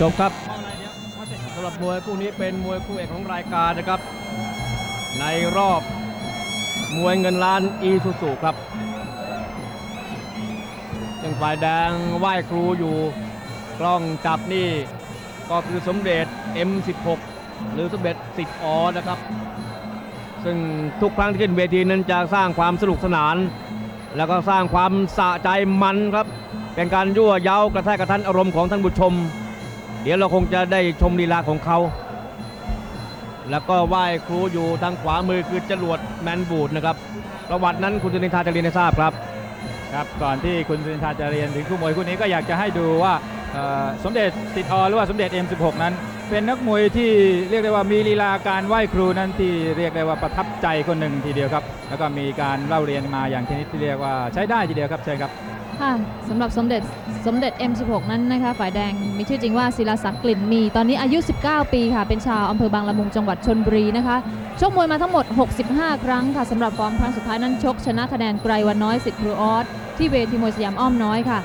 จบครับสำหรับมวยคู่นี้เป็นมวยคู่เอกของรายการนะครับ ในรอบมวยเงินล้านอีซูซูครับยังฝ่ายแดงไหว้ครูอยู่กล้องจับนี่ ก็คือสมเด็จ M16 หรือสมเด็จสิทธิ์อนะครับ ซึ่งทุกครั้งที่ขึ้นเวทีนั้นจะสร้างความสนุกสนาน แล้วก็สร้างความสะใจมันครับ เป็นการยั่วเย้ากระแทกกระทันอารมณ์ของท่านผู้ชม เดี๋ยวเราคงจะได้ชมลีลาของเขา แล้วก็ไหว้ครูอยู่ทางขวามือคือจรวดแมนบูดนะครับประวัตินั้นคุณจุนินทาจะเรียนให้ทราบครับครับก่อนที่คุณสุรินทาจะเรียนถึงคู่มวยคู่นี้ก็อยากจะให้ดูว่าสมเด็จติดอหรือว่าสมเด็จ M16 นั้น เป็นนักมวยที่เรียกได้ว่ามีลีลาการไหว้ครูนั้นที่เรียกได้ว่าประทับใจคนหนึ่งทีเดียวครับ แล้วก็มีการเล่าเรียนมาอย่างชนิดที่เรียกว่าใช้ได้ทีเดียวครับเชิญครับ ค่ะสำหรับสมเด็จสมเด็จ M16 นั้นนะคะฝ่ายแดงมีชื่อจริงว่าศิลาศักดิ์กลิ่นมี ตอนนี้อายุ 19 ปีค่ะ เป็นชาวอำเภอบางละมุงจังหวัดชนบุรีนะคะชกมวยมาทั้งหมด 65 ครั้งค่ะสำหรับฟอร์มครั้งสุดท้ายนั้นชกชนะคะแนนไกรวันน้อยสิทธิ์ครูออสที่เวทีมวยสยามอ้อมน้อยค่ะ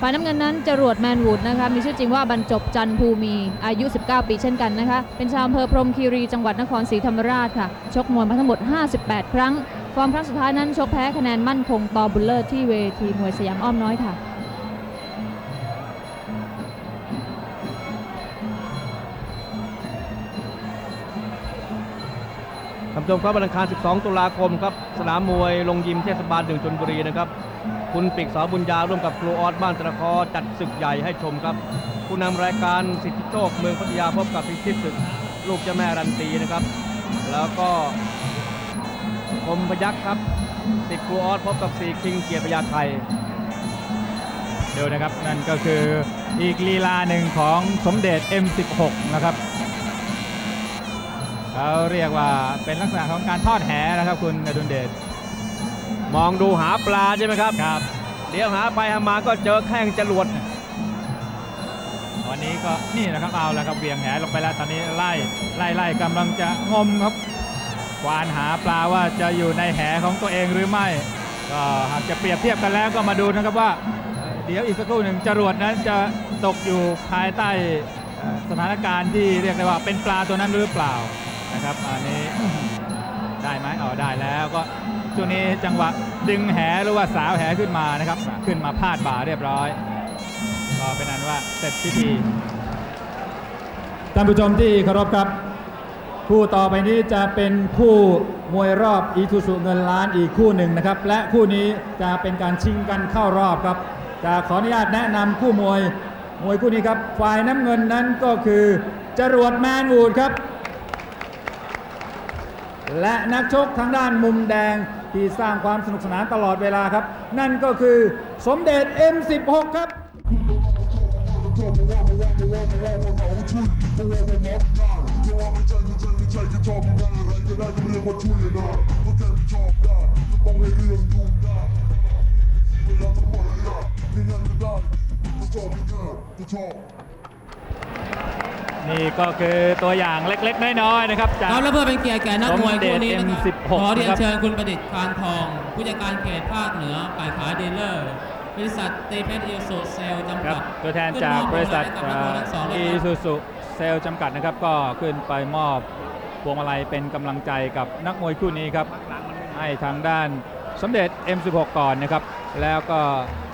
ฝ่ายน้ำเงินนั้นจรวดแมนวูดนะคะมีชื่อจริงว่าบรรจบจันภูมีอายุ 19 ปีเช่นกันนะคะเป็นชาวอำเภอพรมคีรีจังหวัดนครศรีธรรมราชค่ะชกมวยมาทั้งหมด 58 ครั้ง ฟอร์มครั้งสุดท้ายนั้นชกแพ้คะแนนมั่นคงต่อบุลเลอร์ที่เวทีมวยสยามอ้อมน้อยค่ะ ท่านผู้ชมครับวันอังคาร 12 ตุลาคมครับ สนามมวยลงยิมเทศบาลหนึ่งชนบุรีนะครับ คุณปิกสาวบุญญาร่วมกับครูออสบ้านตะคอจัดศึกใหญ่ให้ชมครับ ผู้นำรายการสิทธิโชคเมืองพัทยาพบกับพิชิตศึก ลูกเจ้าแม่รันตีนะครับ แล้วก็ คมพยักษ์ครับสิทธิครูออสพบกับสีคิงเกียรติพยาไทยเดี๋ยวนะครับนั่นก็คืออีกลีลาหนึ่งของสมเด็จ M16 นะครับเขาเรียกว่าเป็นลักษณะของการทอดแหนะครับคุณอดุลเดชมองดูหาปลาใช่ไหมครับครับเดี๋ยวหาไปหามาก็เจอแข้งจรวดวันนี้ก็นี่นะครับเอาแล้วครับเวียงแหลงไปแล้วตอนนี้ไล่ไล่ไล่กำลังจะงมครับ ควานหาปลาว่าจะอยู่ในแหของตัวเองหรือไม่ ก็หากจะเปรียบเทียบกันแล้วก็มาดูนะครับว่า เดี๋ยวอีกสักครู่หนึ่งจรวดนั้นจะตกอยู่ภายใต้สถานการณ์ที่เรียกได้ว่าเป็นปลาตัวนั้นหรือเปล่านะครับอันนี้ได้ไหมอ๋อได้แล้วก็ช่วงนี้จังหวะดึงแหหรือว่าสาวแหขึ้นมานะครับ ขึ้นมาพาดบ่าเรียบร้อย ก็เป็นอันว่าเสร็จพิธีท่านผู้ชมที่เคารพครับ คู่ต่อไปนี้จะเป็นคู่มวยรอบอีทูสุเงินล้านอีกคู่หนึ่งนะครับ และคู่นี้จะเป็นการชิงกันเข้ารอบครับจะขออนุญาตแนะนำคู่มวยมวยคู่นี้ครับ ฝ่ายน้ำเงินนั้นก็คือ จรวดแมนวูดครับ และนักชกทางด้านมุมแดงที่สร้างความสนุกสนานตลอดเวลาครับ นั่นก็คือสมเด็จ M16 ครับ นี่ก็คือตัวอย่างเล็กๆ น้อยๆนะครับจาก ครับและเพื่อเป็นเกียรติแก่นักมวยคู่นี้นะคสมเด็จรับ M16 ขอเรียนนะครับเชิญคุณประดิษฐ์การทอง ผู้จัดการเขตภาคเหนือฝ่ายขายดีลเลอร์ บริษัทตีเพชรอีโซเซลจำครักับดตัวแทนจากบริษัทขึ้นมอบพวงมาลัยให้กับนักมวยทั้งสองเลยอีครับซูซู เซลจำกัดนะครับ ก็ขึ้นไปมอบพวงมาลัยเป็นกำลังใจกับนักมวยคู่นี้ครับ ให้ทางด้านสมเด็จ M16 ก่อนนะครับ แล้วก็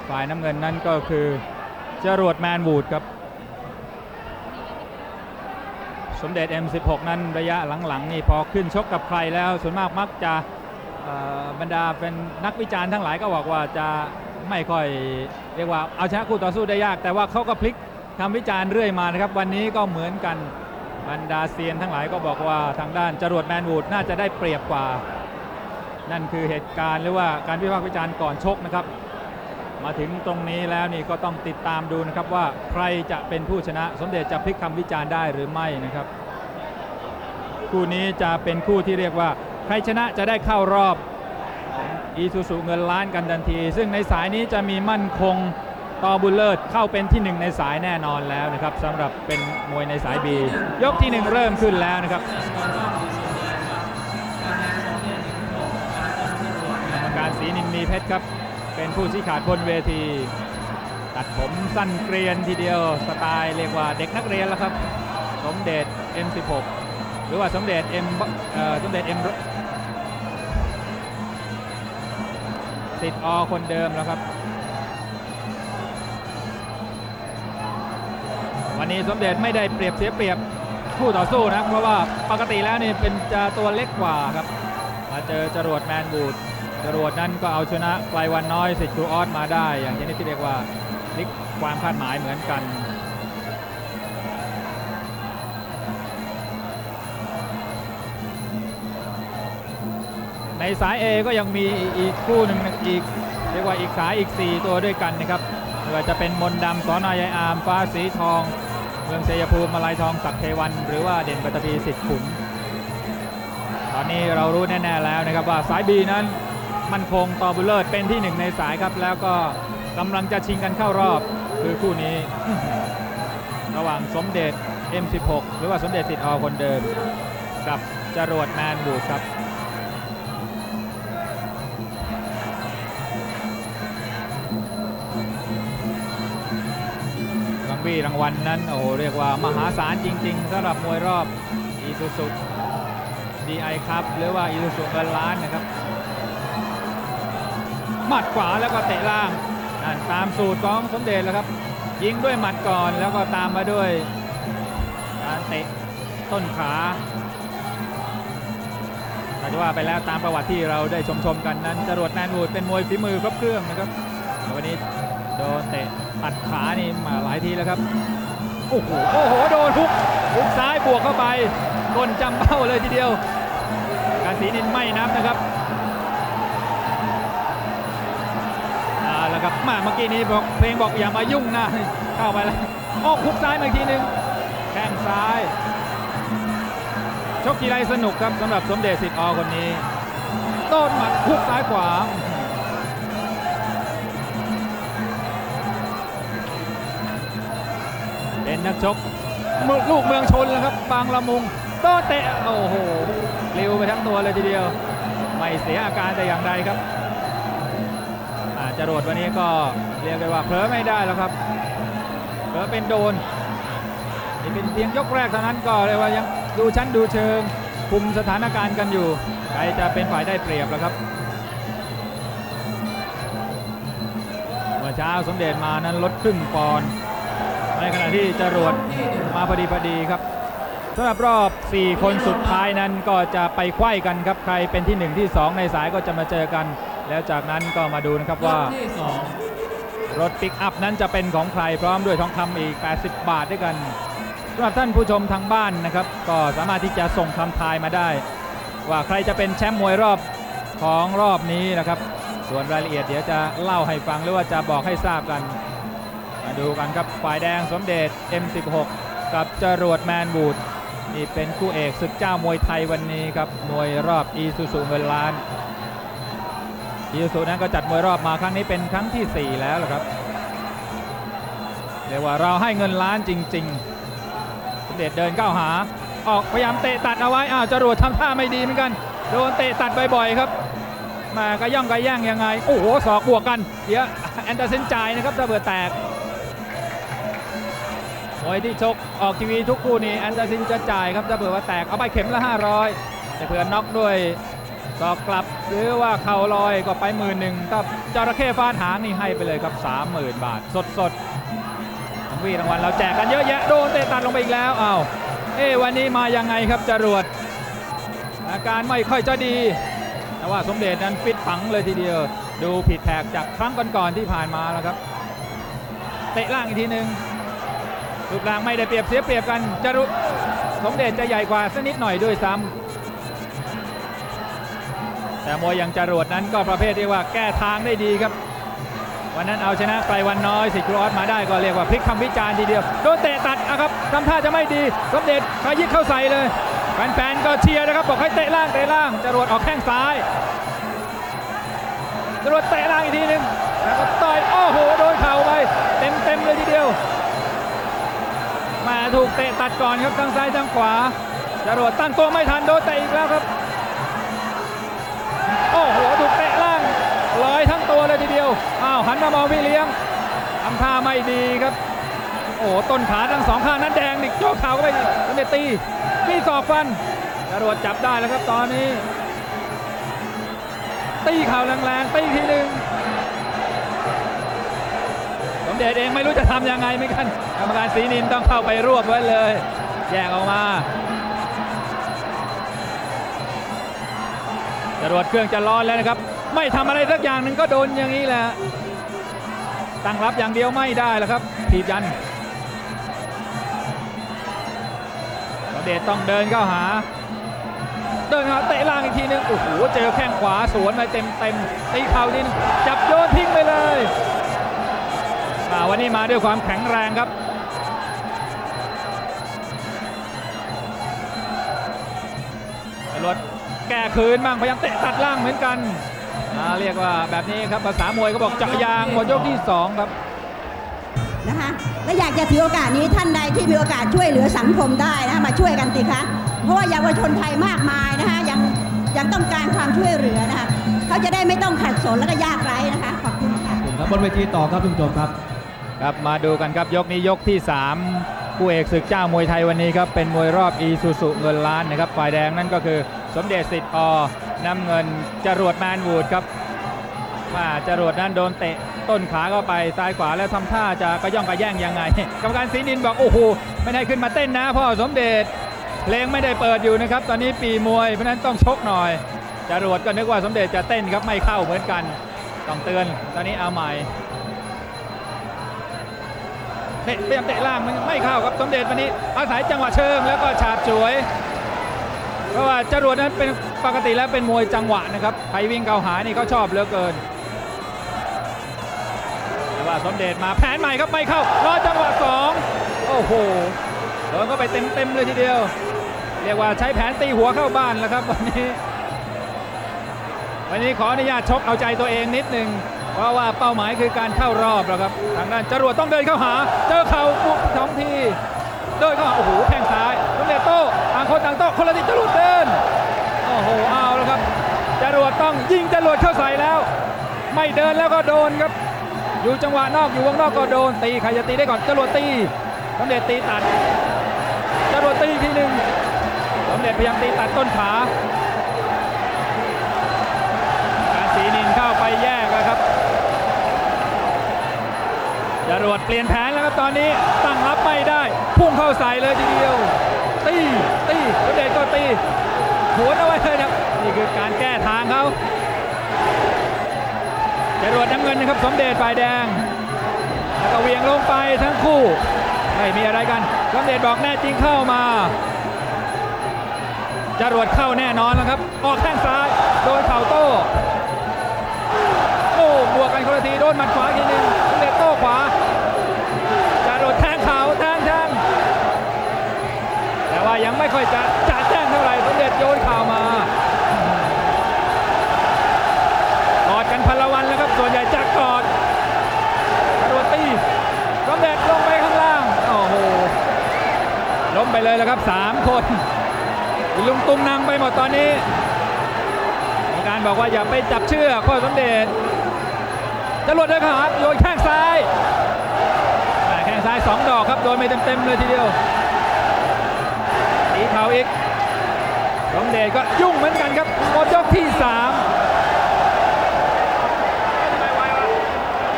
ฝ่ายน้ำเงินนั่นก็คือจรวดแมนวูดครับ สมเด็จ M16 นั้นระยะหลังๆนี่พอขึ้นชกกับใครแล้วส่วนมากมักจะบรรดาเป็นนักวิจารณ์ทั้งหลายก็บอกว่าจะไม่ค่อยเรียกว่าเอาชนะคู่ต่อสู้ได้ยาก แต่ว่าเขาก็พลิก คำวิจารณ์เรื่อยมานะครับ วันนี้ก็เหมือนกันบรรดาเซียนทั้งหลายก็บอกว่าทางด้านจรวดแมนวูดน่าจะได้เปรียบกว่า นั่นคือเหตุการณ์หรือว่าการวิพากษ์วิจารณ์ก่อนชกนะครับ มาถึงตรงนี้แล้วนี่ก็ต้องติดตามดูนะครับว่าใครจะเป็นผู้ชนะ สมเด็จจะพลิกคำวิจารณ์ได้หรือไม่นะครับ คู่นี้จะเป็นคู่ที่เรียกว่า ใครชนะจะได้เข้ารอบอีซูซูเงินล้านกันทันที ซึ่งในสายนี้จะมีมั่นคง ต่อบุญเลิศเข้าเป็นที่หนึ่งในสายแน่นอนแล้วนะครับสำหรับเป็นมวยในสายบียกที่หนึ่งเริ่มขึ้นแล้วนะครับกรรมการศรีนินมีเพชรครับ เป็นผู้ชี้ขาดบนเวที ตัดผมสั้นเกรียนทีเดียวสไตล์เรียกว่าเด็กนักเรียนแล้วครับ สมเด็จ M16 หรือว่าสมเด็จ M เอ่อสมเด็จ M ติดอคนเดิมแล้วครับ วันนี้สมเด็จไม่ได้เปรียบเสียเปรียบคู่ต่อสู้นะ เพราะว่าปกติแล้วนี่เป็นจะตัวเล็กกว่าครับ มาเจอจรวดแมนบูดจรวดนั้นก็เอาชนะไกลวันน้อยสิทธิ์ครูออสมาได้ อย่างชนิดที่เรียกว่าพลิกความคาดหมายเหมือนกันในสาย A ก็ยังมีอีกคู่หนึ่งอีกเรียกว่าอีกสายอีก 4 ตัวด้วยกันนะครับไม่ว่าจะเป็นมนดำสอนายายอามฟ้าสีทอง เมืองชัยภูมิมาลายทองศักเทวัน หรือว่าเด่นปัตตภีสิทธิ์ขุน ตอนนี้เรารู้แน่ๆแล้วนะครับว่าสาย B นั้นมั่นคงต่อบุลเลอร์เป็นที่หนึ่งในสายครับ แล้วก็กำลังจะชิงกันเข้ารอบคือคู่นี้ ระหว่างสมเด็จ M16 หรือว่าสมเด็จสิทธิ์อคนเดิม กับจรวดแมนบูดครับ รางวีรางวัลนนั้น โอ้โห เรียกว่ามหาศาลจริงๆสำหรับมวยรอบอีซูซุ DI ครับหรือว่าอีซูซุเงินล้านนะครับ หมัดขวาแล้วก็เตะล่างนั่นตามสูตรของสมเด็จแล้วครับ ยิงด้วยหมัดก่อนแล้วก็ตามมาด้วยการเตะต้นขาถ้าจะว่าไปแล้วตามประวัติที่เราได้ชมๆกันนั้นจรวดแมนวูดเป็นมวยฝีมือครบเครื่องนะครับวันนี้ โดนเตะตัดขานี่มาหลายทีแล้วครับ โอ้โห โอ้โห โดนทุกทุกซ้ายบวกเข้าไปก้นจำเป้าเลยทีเดียว การสีนินไม่นับนะครับเอาละครับมาเมื่อกี้นี้บอกเพลงบอกอย่ามายุ่งนะเข้าไปแล้วออกคุกซ้ายมาอีกทีนึงแข้งซ้าย ชกทีไรสนุกครับสำหรับสมเด็จสิทธิ์อคนนี้ ต้นหมัดคุกซ้ายขวา เป็นนักชกลูกเมืองชนแล้วครับบางละมุงโตเตะโอ้โหเร็วไปทั้งตัวเลยทีเดียว ไม่เสียอาการแต่อย่างใดครับอาจรวดวันนี้ก็เรียกได้ว่าเผลอไม่ได้แล้วครับเผลอเป็นโดนนี่เป็นเพียงยกแรกเท่านั้นก็เลยกว่ายังดูชั้นดูเชิงคุมสถานการณ์กันอยู่ใครจะเป็นฝ่ายได้เปรียบแล้วครับเมื่อเช้าสมเด็จมานั้นลดครึ่งปอนด์ ในขณะที่จรวดมาพอดีพอดีครับสำหรับรอบ 4 คนสุดท้ายนั้นก็จะไปไขว้กันครับ ใครเป็นที่ 1 ที่ 2 ในสายก็จะมาเจอกัน แล้วจากนั้นก็มาดูนะครับว่ารถปิกอัพนั้นจะเป็นของใครพร้อมด้วยทองคำอีก 80 บาทด้วยกันสำหรับท่านผู้ชมทางบ้านนะครับ ก็สามารถที่จะส่งคำทายมาได้ ว่าใครจะเป็นแชมป์มวยรอบของรอบนี้นะครับ ส่วนรายละเอียดเดี๋ยวจะเล่าให้ฟังหรือว่าจะบอกให้ทราบกัน มาดูกันครับฝ่ายแดงสมเด็จ M16 กับจรวดแมนบูดนี่เป็นคู่เอกศึกเจ้ามวยไทยวันนี้ครับมวยรอบอีซูซูเงินล้านอีซูซูนั้นก็จัดมวยรอบมาครั้งนี้เป็นครั้งทีสี่ 4 แล้วละครับเรียกว่าเราให้เงินล้านจริงๆสมเด็จเดินก้าวหา ออกพยายามเตะตัดเอาไว้อ้าวจรวดทำท่าไม่ดีเหมือนกันโดนเตะตัดบ่อยๆครับมากระย่องกระย่างยังไง โอ้โหศอกบวกกันเดี๋ยวแอนเดอร์เซนจ่ายนะครับถ้าเบื่อแตก มวยที่ชกออกทีวีทุกคู่นี่แอนเดอร์เซนจะจ่ายครับถ้าเผื่อว่าแตกเอาไปเข็มละ 500แต่เผื่อน็อกด้วยศอกกลับหรือว่าเข่าลอยก็ไปหมื่นหนึ่งถ้าจระเข้ฟาดหางนี่ให้ไปเลยครับ 30,000 บาท สดๆทั้งวีรางวัลเราแจกกันเยอะแยะโดนเตะตัดลงไปอีกแล้วอ้าวเอ๊ะวันนี้มายังไงครับจรวด อาการไม่ค่อยจะดี แต่ว่าสมเด็จนั้นฟิตฝังเลยทีเดียว ดูผิดแผกจากครั้งก่อนๆที่ผ่านมาแล้วครับ เตะล่างอีกทีหนึ่ง รูปร่างไม่ได้เปรียบเสียเปรียบกันจะรู้สมเด็จจะใหญ่กว่าสักนิดหน่อยด้วยซ้ำแต่มวยอย่างจรวดนั้นก็ประเภทที่ว่าแก้ทางได้ดีครับ วันนั้นเอาชนะไกลวันน้อยสิครูออสมาได้ก็เรียกว่าพลิกคำวิจารณ์ทีเดียวโดนเตะตัดนะครับทำท่าจะไม่ดีสมเด็จขยิกเข้าใส่เลยแฟนๆก็เชียร์นะครับบอกให้เตะล่างเตะล่างจรวดออกแข้งซ้ายจรวดเตะล่างอีกทีหนึงแล้วก็ต่อยโอ้โหโดนเข่าไปเต็มเต็มๆเลยทีเดียว มาถูกเตะตัดก่อนครับทั้งซ้ายทั้งขวาจรวดตั้งตัวไม่ทันโดนเตะอีกแล้วครับ โอ้โหถูกเตะล่างลอยทั้งตัวเลยทีเดียว อ้าวหันมามองพี่เลี้ยงทำท่าไม่ดีครับ โอ้ต้นขาทั้งสองข้างนั้นแดงนี่โจกเข่าก็ไปสมเด็จตีมีศอกฟันจรวดจับได้แล้วครับตอนนี้ ตีเข่าแรงๆตีทีหนึ่ง มเด็จเองไม่รู้จะทำยังไงเหมือนกันกรรมการศรีนินต้องเข้าไปรวบไว้เลยแยกออกมาจรวดเครื่องจะร้อนแล้วนะครับ ไม่ทำอะไรสักอย่างหนึ่งก็โดนอย่างนี้แหละตั้งรับอย่างเดียวไม่ได้แล้วครับถีบยันสมเด็จต้องเดินเข้าหา เดินเข้าเตะล่างอีกทีนึงโอ้โหเจอแข้งขวาสวนไปเต็มเต็มตีเข่าทีนึงจับโยนทิ้งไปเลย อ่าวันนี้มาด้วยความแข็งแรงครับจรวดแก้คืนบ้างพยายามเตะตัดล่างเหมือนกันอ่าเรียกว่าแบบนี้ครับภาษามวยก็บอกเจาะยางหมดยกที่ 2 ครับนะคะและอยากจะถือโอกาสนี้ท่านใดที่มีโอกาสช่วยเหลือสังคมได้นะคะมาช่วยกันสิคะเพราะว่าเยาวชนไทยมากมายนะคะยังยังต้องการความช่วยเหลือนะคะเขาจะได้ไม่ต้องขัดสนและก็ยากไร้นะคะขอบคุณค่ะครับบนเวทีต่อครับคุณผู้ชมครับ ครับมาดูกันครับยกนี้ยกที่3คู่เอกศึกเจ้ามวยไทยวันนี้ครับเป็นมวยรอบอีซูซุเงินล้านนะครับฝ่ายแดงนั่นก็คือสมเด็จสิทธิ์อน้ำเงินจรวดแมนวูดครับว่าจรวดนั้นโดนเตะต้นขาเข้าไปซ้ายขวาแล้วทำท่าจะกระย่องกระแย่งยังไงกรรมการศรีนินบอกโอ้โหไม่ได้ขึ้นมาเต้นนะพ่อสมเด็จเพลงไม่ได้เปิดอยู่นะครับ ตอนนี้ปีมวยเพราะฉะนั้นต้องชกหน่อยจรวดก็นึกว่าสมเด็จจะเต้นครับไม่เข้าเหมือนกันต้องเตือน ตอนนี้เอาใหม่ เตะเตรียมเตะล่างมันไม่เข้าครับสมเด็จวันนี้อาศัยจังหวะเชิงแล้วก็ฉาบฉวย เพราะว่าจรวดนั้นเป็นปกติแล้วเป็นมวยจังหวะนะครับใครวิ่งเข้าหานี่เขาชอบเหลือเกินแต่ว่าสมเด็จมาแผนใหม่ครับไม่เข้ารอจังหวะสองโอ้โหโดนก็ไปเต็มเต็มๆเลยทีเดียว เรียกว่าใช้แผนตีหัวเข้าบ้านแล้วครับวันนี้ วันนี้ขออนุญาตชกเอาใจตัวเองนิดนึง เพราะว่าเป้าหมายคือการเข้ารอบแล้วครับ ทางด้านจรวดต้องเดินเข้าหา เจอเข่าปุ๊บท้องที เดินเข้าหาโอ้โหแข้งซ้ายสมเดโต้ต่างคนต่างโต้คนละทิศจรวดเดิน โอ้โหเอาแล้วครับ จรวดต้องยิงจรวดเข้าใส่แล้ว ไม่เดินแล้วก็โดนครับ อยู่จังหวะนอกอยู่วงนอกก็โดนตีใครจะตีได้ก่อนจรวดตีสมเด็จตีตัดจรวดตีทีหนึ่งสมเด็จพยายามตีตัดต้นขาการสีนินเข้าไปแยกแล้วครับ จรวดเปลี่ยนแผนแล้วครับตอนนี้ตั้งรับไม่ได้ พุ่งเข้าใส่เลยทีเดียว ตีตีสมเด็จก็ตีหัวนเอาไว้เลยนะครับนี่คือการแก้ทางเขาจรวดน้ำเงินนะครับสมเด็จฝ่ายแดงแล้วก็เวียงลงไปทั้งคู่ ไม่มีอะไรกันสมเด็จบอกแน่จริงเข้ามาจรวดเข้าแน่นอนแล้วครับ ออกแข้งซ้าย โดนเข่าโต้ โอ้บวกกันคนละที โดนหมัดขวาทีนึง โต้ขวาจรวดดแทงเข่าแทงแทงแต่ว่ายังไม่ค่อยจะจัดแจ้งเท่าไหร่สมเด็จโยนเข่ามากอดกันพละวันแล้วครับส่วนใหญ่จะกอดจรวดตีสมเด็จลงไปข้างล่างโอ้โหล้มไปเลยแล้วครับสามคนลุงตุงนางไปหมดตอนนี้การบอกว่าอย่าไปจับเชือกข้อสมเด็จ จรวดเลยครับโยนแข้งซ้ายแข้งซ้ายสองดอกครับโดนไปเต็มๆเลยทีเดียวตีเข่าอีกสมเด็จก็ยุ่งเหมือนกันครับหมดยกที่สาม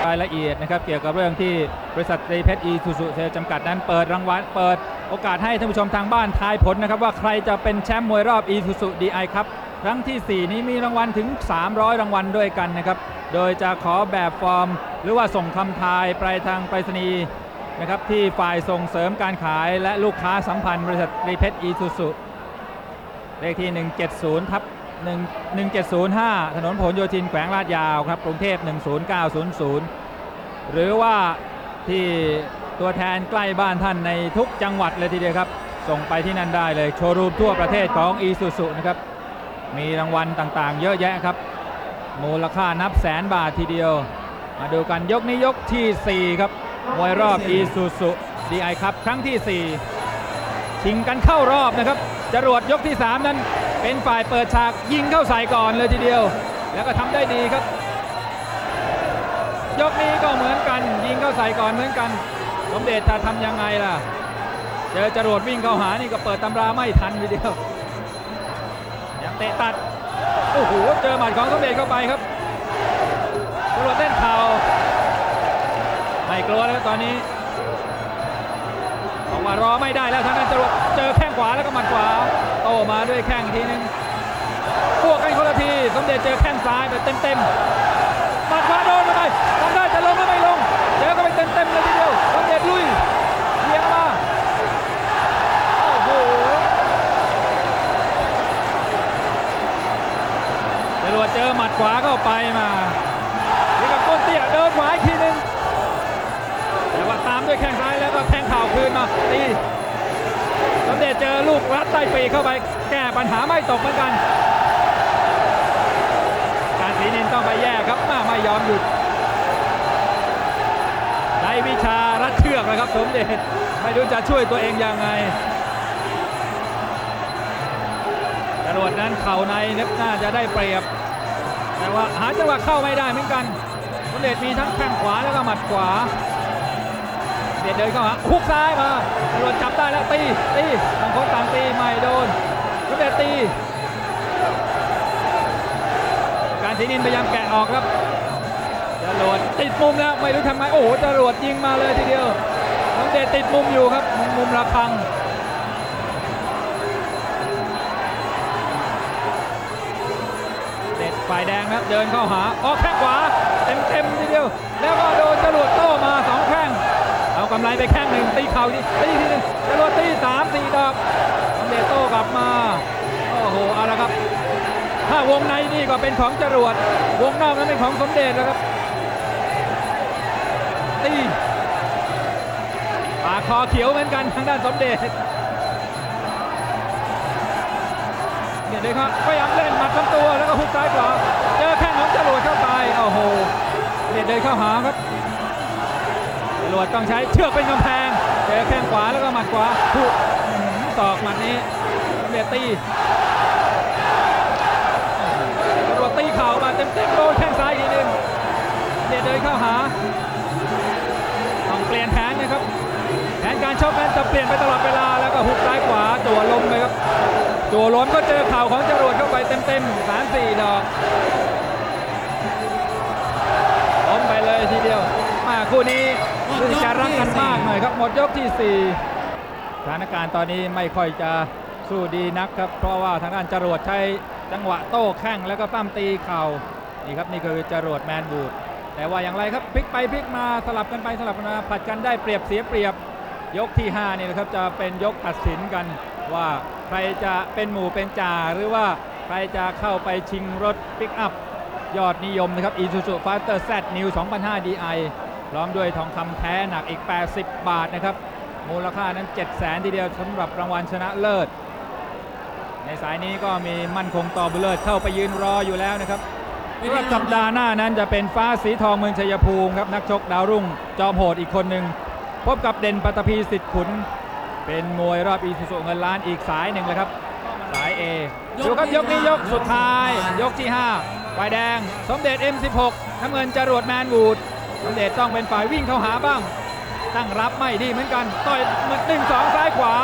รายละเอียดนะครับเกี่ยวกับเรื่องที่บริษัทตรีเพชรอีซูซูเซลจำกัดนั้นเปิดรางวัลเปิดโอกาสให้ท่านผู้ชมทางบ้านทายผลนะครับว่าใครจะเป็นแชมป์มวยรอบอีซูซูดีไอครับครั้งทีสี่4 นี้มีรางวัลถึง 300 รางวัลด้วยกันนะครับ โดยจะขอแบบฟอร์ม หรือว่าส่งคำทายไปทางไปรษณีย์นะครับที่ฝ่ายส่งเสริมการขายและลูกค้าสัมพันธ์บริษัทรีเพชรอีซูซูเลขที่ 170ทับ1 1705 ถนนผลโยธินแขวงลาดยาวครับกรุงเทพ 10900 หรือว่าที่ตัวแทนใกล้บ้านท่านในทุกจังหวัดเลยทีเดียวครับ ส่งไปที่นั่นได้เลย โชว์รูมทั่วประเทศของ e s u s u นะครับ มีรางวัลต่างๆ เยอะแยะครับ มูลค่านับแสนบาททีเดียว มาดูกันยกนี้ยกทีสี่4 ครับมวยรอบ e s u s u DI ครับครั้งที่ 4 ชิงกันเข้ารอบนะครับ จรวดยกที่ 3 นั้น เป็นฝ่ายเปิดฉากยิงเข้าใส่ก่อนเลยทีเดียว แล้วก็ทำได้ดีครับ ยกนี้ก็เหมือนกัน ยิงเข้าใส่ก่อนเหมือนกัน สมเด็จจะทำยังไงล่ะ เจอจรวดวิ่งเข้าหานี่ก็เปิดตำราไม่ทันทีเดียวยังเตะตัด โอ้โหเจอหมัดของสมเด็จเข้าไปครับจรวดเต้นเข่าไม่กลัวแล้วตอนนี้บอกว่ารอไม่ได้แล้วทางนั้นจรวดเจอแข้งขวาแล้วก็หมัดขวาโตมาด้วยแข้งทีนึงพวกกันคนละทีสมเด็จเจอแข้งซ้ายไปเต็มๆหมัดขวาโดนเข้าไปทำได้จะลงก็ไม่ลงเจอเข้าไปเต็มๆเลยทีเดียวสมเด็จลุย เจอหมัดขวาเข้าไปมานี่กับก้นเตี้ยเดินขวาอีกทีหนึงแต่ว่าตามด้วยแข้งซ้ายแล้วก็แทงเข่าคืนมาตีสมเด็จเจอลูกรัดใต้ปีเข้าไป แก้ปัญหาไม่ตกเหมือนกัน การศรีนินต้องไปแยกครับมาไม่ยอมหยุดใช้วิชารัดเชือกเลยครับสมเด็จไม่รู้จะช่วยตัวเองยังไงจรวดนั้นเข่าในนึกน่าจะได้เปรียบ แต่ว่าหาจังหวะเข้าไม่ได้เหมือนกันสมเด็จมีทั้งแข้งขวาแล้วก็หมัดขวาเด็ดเดินเข้าหาฮุกซ้ายมาจรวดจับได้แล้วตีตีต่างคนต่างตีไม่โดนสมเด็จตี การศรีนินพยายามแกะออกครับจรวดติดมุมแล้วไม่รู้ทำไงโอ้โหจรวดยิงมาเลยทีเดียวสมเด็จติดมุมอยู่ครับมุมมุมระฆัง ฝ่ายแดงครับเดินเข้าหาออกแข้งขวาเต็มเต็มทีเดียว แล้วก็โดนจรวดโต้มาสองแข้งเอากำไรไปแข้งหนึ่งตีเข่าทีตีทีนึงจรวดตีสามสี่ดอกสมเด็จโต้กลับมาโอ้โหเอาละครับ ถ้าวงในนี่ก็เป็นของจรวด วงนอกนั้นเป็นของสมเด็จแล้วครับตีปากคอเขียวเหมือนกันทางด้านสมเด็จ เนี่ยเลยครับพยายามเล่นหมัดลำตัวแล้วก็ฮุกซ้ายขวาเจอแข้งของจรวดเข้าไปโอ้โหเนี่ยเดินเข้าหาครับจรวดต้องใช้เชือกเป็นกำแพงเจอแข้งขวาแล้วก็หมัดขวาถูกตอกหมัดนี้เบียตีจรวดตีเข่ามาเต็มๆโดนแข้งซ้ายทีนึงเนี่ยเดินเข้าหาต้องเปลี่ยนแผนนะครับแผนการชกนั้นจะเปลี่ยนไปตลอดเวลาแล้วก็ฮุกซ้ายขวาตัวลมเลยครับ ตัวล้มก็เจอเข่าของจรวดเข้าไปเต็มๆสามสี่ดอกล้มไปเลยทีเดียวมาคู่นี้รู้สึกจะรักกันมากหน่อยครับหมดยกที่4สถานการณ์ตอนนี้ไม่ค่อยจะสู้ดีนักครับ เพราะว่าทางด้านจรวดใช้จังหวะโต้แข้งแล้วก็ปั้มตีเข่านี่ครับนี่คือจรวดแมนบูดแต่ว่าอย่างไรครับพลิกไปพลิกมาสลับกันไปสลับกันมาผัดกันได้เปรียบเสียเปรียบยกที่5นี่นะครับจะเป็นยกตัดสินกันว่าใครจะเป็นหมู่เป็นจ่าหรือว่าใครจะเข้าไปชิงรถปิกอัพ ยอดนิยมนะครับ Isuzu Fighter Z New 2005 Di พร้อมด้วยทองคำแท้หนักอีก 80 บาทนะครับ มูลค่านั้น 7 0 0 0 0 0ทีเดียวสำหรับรางวัลชนะเลิศ ในสายนี้ก็มีมั่นคงต่อบุเลิศเข้าไปยืนรออยู่แล้วนะครับสำหรับสัปดาห์หน้านั้นจะเป็นฟ้าสีทองเมืองชัยภูมิครับนักชกดาวรุ่ง จอมโหดอีกคนหนึ่งพบกับเด่นปัตภีสิทธิ์ขุน เป็นมวยรอบอีสุสุเงินล้านอีกสายหนึ่งเลยครับ สาย A ดูครับยกนี้ยกสุดท้าย ยกที่5ฝ่ายแดง สมเด็จ M16 น้ำเงินจรวดแมนวูดสมเด็จต้องเป็นฝ่ายวิ่งเข้าหาบ้าง ตั้งรับไม่ดีเหมือนกัน ต่อยหมัดหนึ่งสองซ้ายขวา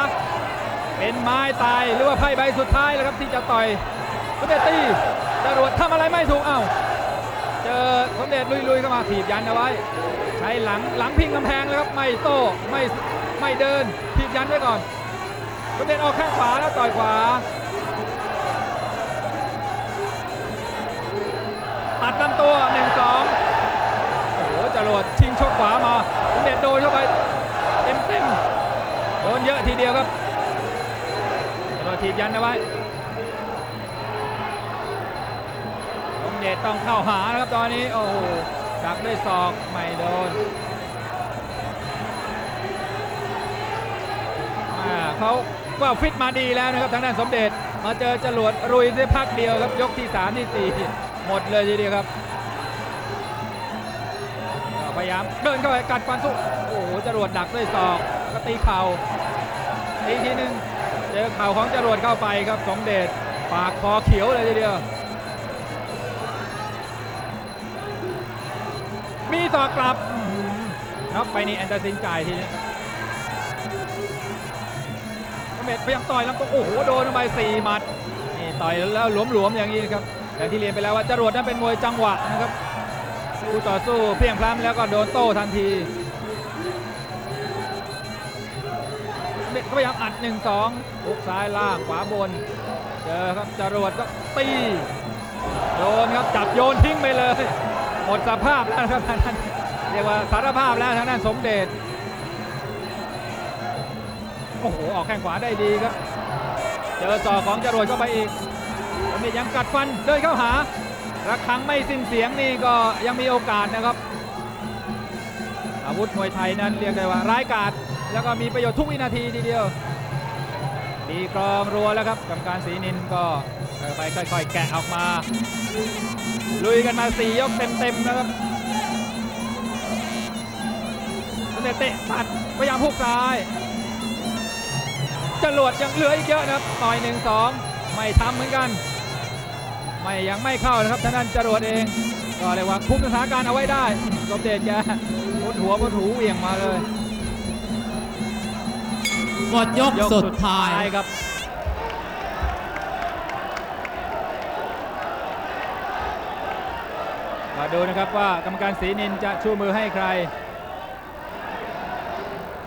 เป็นไม้ตายหรือว่าไพ่ใบสุดท้ายแล้วครับที่จะต่อยสมเด็จตีจรวดทำอะไรไม่ถูกเอ้าเจอสมเด็จลุยๆเข้ามาถีบยันเอาไว้ ใช้หลังหลังพิงกำแพงเลยครับไม่โต้ไม่ไม่เดินถีบ ยันไว้ก่อนสมเด็จออกข้างขวาแล้วต่อยขวา ตัดลำตัวหนึ่งสองโอ้โหจรวดชิงชกขวามาสมเด็จโดนเข้าไปเต็มเต็มโดนเยอะทีเดียวครับจรวดถีบยันเอาไว้เด็จต้องเข้าหานะครับตอนนี้ โอ้โหดักด้วยศอกไม่โดน เขาว่าฟิตมาดีแล้วนะครับทางด้านสมเด็จ มาเจอจรวดรุยได้พักเดียวครับยกที่3ที่ 4 หมดเลยทีเดียวครับพยายามเดินเข้าไปกัดฟันสู้โอ้โหจรวดดักด้วยศอกก็ตีเข่าอีกทีหนึ่งเจอเข่าของจรวดเข้าไปครับสมเด็จปากคอเขียวเลยทีเดียว มีศอกกลับน็อกไปนี่แอนเดอร์ซินจ่ายทีนี้ สมเด็จพยายามต่อยลำตัวโอ้โหโดนไปสี่หมัดนี่ต่อยแล้วหลวมๆอย่างนี้นะครับอย่างที่เรียนไปแล้วว่าจรวดนั้นเป็นมวยจังหวะนะครับคู่ต่อสู้เพียงพล้ำแล้วก็โดนโต้ทันทีสมเด็จก็พยายามอัดหนึ่งสองหุกซ้ายล่างขวาบน เจอครับจรวดก็ตีโดนครับจับโยนทิ้งไปเลย หมดสภาพแล้วครับนั้นเรียกว่าสารภาพแล้วทางด้านสมเด็จ โอ้โห ออกแข้งขวาได้ดีครับ เจอศอกของจรวดเข้าไปอีกสมเด็จยังกัดฟันเดินเข้าหาระฆังไม่สิ้นเสียงนี่ก็ยังมีโอกาสนะครับ อาวุธมวยไทยนั้นเรียกได้ว่า ร้ายกาจแล้วก็มีประโยชน์ทุกวินาทีทีเดียวตีกรองรัวแล้วครับกรรมการศรีนินก็ไปค่อยๆ แกะออกมา ลุยกันมาสี่ยกเต็มๆนะครับเตะตัดพยายามพุกซ้าย จรวดยังเหลืออีกเยอะนะครับต่อยหนึ่งสองไม่ทำเหมือนกัน ไม่ยังไม่เข้านะครับทางด้านจรวดเองก็เรียกว่าคุมสถานการณ์เอาไว้ได้สมเด็จแกมุดหัวมุดหูเหวี่ยงมาเลยหมดยกสุดท้ายครับมาดูนะครับว่ากรรมการศรีนินจะชูมือให้ใคร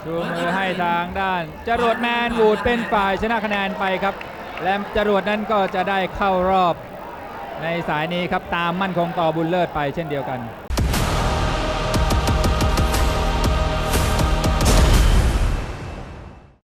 ชูมือให้ทางด้าน จรวดแมนวูดเป็นฝ่ายชนะคะแนนไปครับ และจรวดนั้นก็จะได้เข้ารอบ ในสายนี้ครับตามมั่นคงต่อบุญเลิศไปเช่นเดียวกัน